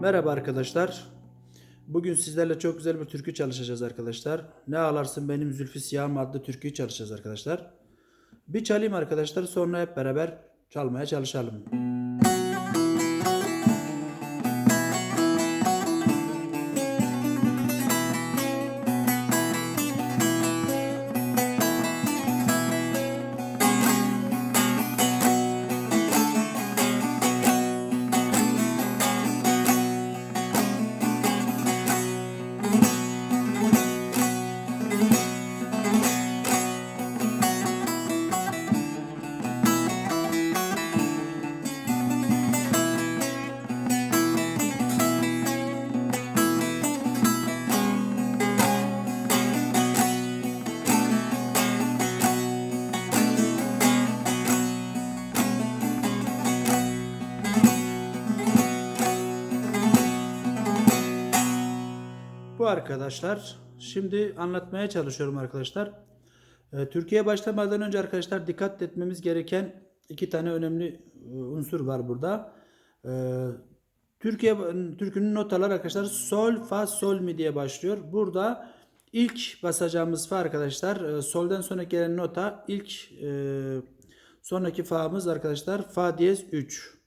Merhaba arkadaşlar. Bugün sizlerle çok güzel bir türkü çalışacağız arkadaşlar. Ne ağlarsın benim Zülfü Siyahım adlı türküyü çalışacağız arkadaşlar. Bir çalayım arkadaşlar sonra hep beraber çalmaya çalışalım. Bu arkadaşlar şimdi anlatmaya çalışıyorum arkadaşlar. Ee, Türkiye'ye başlamadan önce arkadaşlar dikkat etmemiz gereken iki tane önemli e, unsur var burada. Ee, Türkiye türkünün notaları arkadaşlar sol fa sol mi diye başlıyor. Burada ilk basacağımız fa arkadaşlar e, soldan sonra gelen nota ilk e, sonraki fa'mız arkadaşlar fa diyez 3.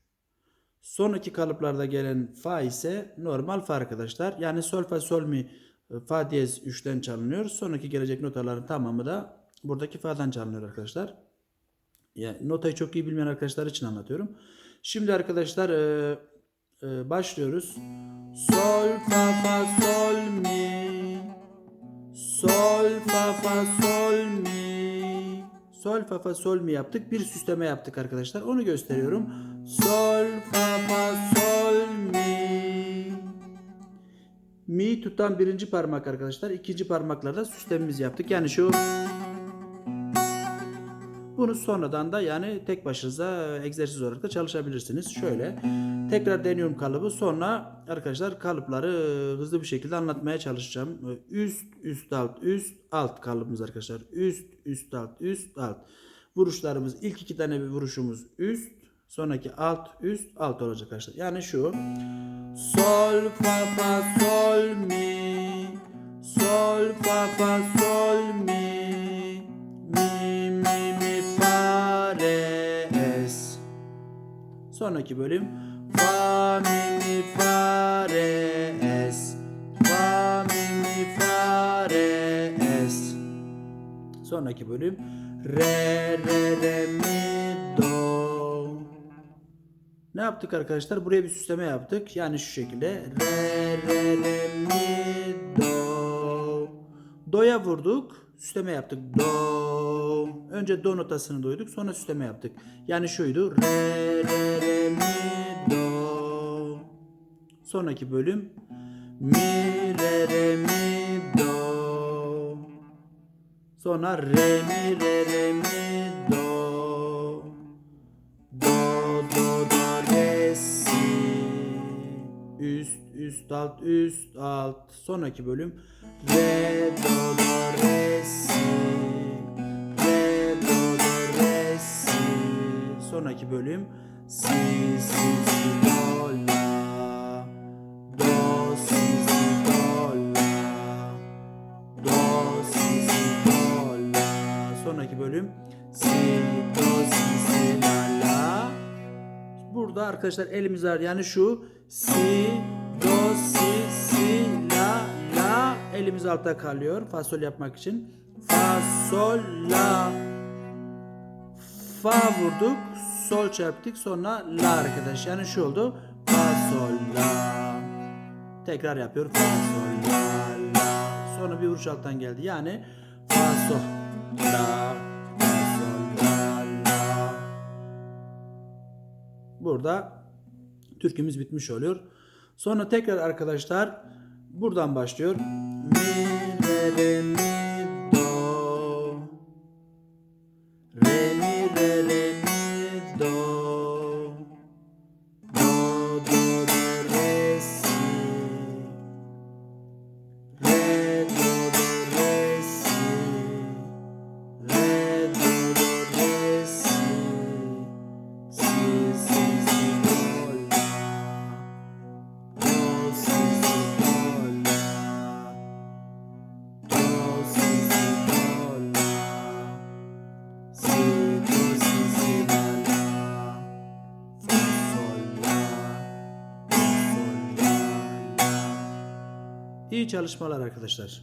Sonraki kalıplarda gelen fa ise normal fa arkadaşlar. Yani sol fa sol mi e, fa diyez 3'ten çalınıyor. Sonraki gelecek notaların tamamı da buradaki fa'dan çalınıyor arkadaşlar. Yani notayı çok iyi bilmeyen arkadaşlar için anlatıyorum. Şimdi arkadaşlar e, e, başlıyoruz. Sol fa fa sol mi Sol fa fa sol mi Sol fa fa sol mi yaptık. Bir süsleme yaptık arkadaşlar. Onu gösteriyorum. Sol Mi tutan birinci parmak arkadaşlar. İkinci parmaklarda süslememizi yaptık. Yani şu bunu sonradan da yani tek başınıza egzersiz olarak da çalışabilirsiniz. Şöyle tekrar deniyorum kalıbı. Sonra arkadaşlar kalıpları hızlı bir şekilde anlatmaya çalışacağım. Üst, üst, alt, üst, alt kalıbımız arkadaşlar. Üst, üst, alt, üst, alt. Vuruşlarımız ilk iki tane bir vuruşumuz üst. Sonraki alt, üst, alt olacak arkadaşlar. Yani şu. Sol, fa, fa, sol, mi. Sol, fa, fa, sol, mi. Mi, mi, mi, fa, re, es. Sonraki bölüm. Fa, mi, mi, fa, re, es. Fa, mi, mi, fa, re, es. Sonraki bölüm. Re, re, re, mi, Ne yaptık arkadaşlar? Buraya bir süsleme yaptık. Yani şu şekilde. Re, re, re, mi, do. Do'ya vurduk. Süsleme yaptık. Do. Önce do notasını duyduk. Sonra süsleme yaptık. Yani şuydu. Re, re, re, mi, do. Sonraki bölüm. Mi, re, re, mi, do. Sonra re, mi, re, re, mi, Üst, üst, alt, üst, alt. Sonraki bölüm. Re, do, do, re, si. Re, do, do, re, si. Sonraki bölüm. Si, si, si, do, la. Do, si, si, do, la. Do, si, si, do, la. Sonraki bölüm. Si, Burada arkadaşlar elimiz var. Yani şu si, do, si, si, la, la. Elimiz altta kalıyor. Fa sol yapmak için. Fa, sol, la. Fa vurduk. Sol çarptık. Sonra la arkadaş. Yani şu oldu. Fa, sol, la. Tekrar yapıyor. Fa, sol, la, la. Sonra bir vuruş alttan geldi. Yani fa, sol, la. Burada türkümüz bitmiş oluyor. Sonra tekrar arkadaşlar buradan başlıyor. Mi, re, re, mi, İyi çalışmalar arkadaşlar.